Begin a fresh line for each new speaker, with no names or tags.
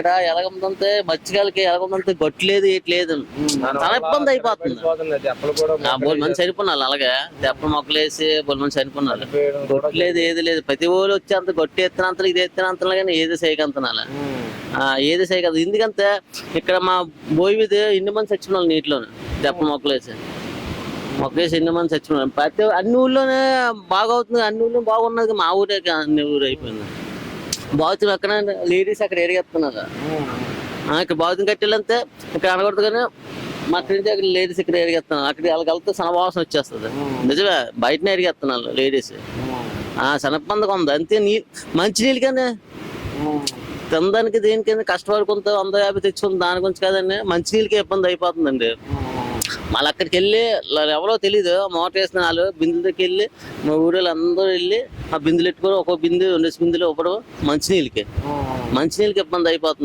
ఇక్కడ ఎలాగుందంటే మత్స్యకాలకి ఎలాగుందంటే గొట్టలేదు ఏట్లేదు చాలా ఇబ్బంది అయిపోతుంది. బోల్ మంది చనిపోయినారు అలాగే. దెప్ప మొక్కలేసి బోల్ మంది చనిపోయినారు. గొట్టలేదు ఏది లేదు. ప్రతి ఊరు వచ్చి అంత గొట్టి ఎత్తినంతలు ఇది ఎత్తినంతలు కానీ ఏది చేయకంతనాల ఆ ఏది చేయగలదు ఎందుకంటే ఇక్కడ మా బోయి మీద ఎన్ని మంది చచ్చిపోయినారు నీటిలోనే దెప్ప మొక్కలేసి. మొక్కలేసి ఎన్ని మంది చచ్చిపోయినారు. ప్రతి అన్ని ఊళ్ళోనే బాగా అవుతుంది అన్ని ఊళ్ళో బాగున్నది మా ఊరే అన్ని ఊరు అయిపోయింది. బాగుతుంది అక్కడ లేడీస్ అక్కడ ఎరిగెత్తున్నారు ఆ, ఇక్కడ బాగుతుంది కట్టెలంతే ఇక్కడ అనకూడదు కానీ మా ఫ్రెండ్స్ అక్కడ లేడీస్ ఇక్కడ ఎరిగెత్తున్నారు అక్కడ వాళ్ళకి వెళ్తే సనవాసన వచ్చేస్తుంది. నిజమే బయటనే ఎరిగెత్తున్నారు లేడీస్. ఆ శనగపందకు ఉంది. అంతే నీ మంచి నీళ్ళు కానీ తినడానికి దేనికైనా కష్టపడుకుంటూ వంద యాభై తెచ్చుకుంది దాని గురించి కాదండి. మంచి నీళ్ళకి ఇబ్బంది అయిపోతుందండి. మళ్ళీ అక్కడికి వెళ్ళి ఎవరో తెలియదు మోటార్ వేసిన వాళ్ళు బిందుల దగ్గరికి వెళ్ళి మా ఊరిలో అందరూ వెళ్ళి ఆ బిందులు పెట్టుకొని ఒక్కో బిందు రెండు బిందులు ఇవ్వడం మంచినీళ్ళకి. మంచినీళ్ళకి ఇబ్బంది అయిపోతుంది.